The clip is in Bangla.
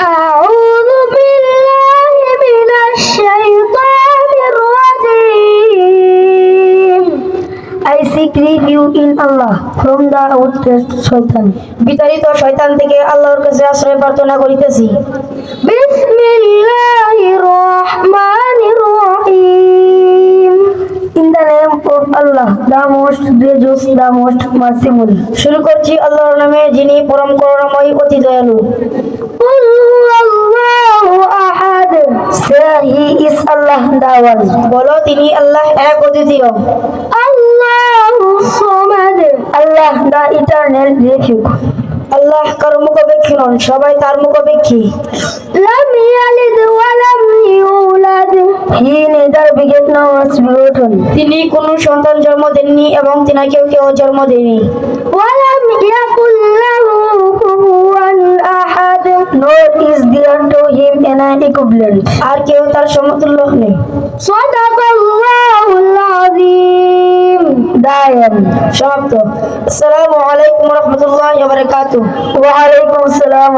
I seek refuge in Allah from the outcast Satan. বিতাড়িত শয়তান থেকে আল্লাহর কাছে আশ্রয় প্রার্থনা করিতেছি শুরু করছি আল্লাহর নামে যিনি পরম করুণাময় অতি দয়ালু। ইস আল্লাহ বলো তিনি আল্লাহ এক অদ্বিতীয়। আল্লাহ দা ইটারনাল আল্লাহ কার মুখাপেক্ষী নন সবাই তার মুখাপেক্ষী। রত্না তিনি কোন সন্তান জন্ম দেননি এবং তিনি কেউ জন্ম দেননি আর কেউ তার সমতুল্য নেই। দায়াম সমাপ্ত। সালাম আলাইকুম ওয়া রাহমাতুল্লাহি ওয়া বারাকাতুহু। আসসালাম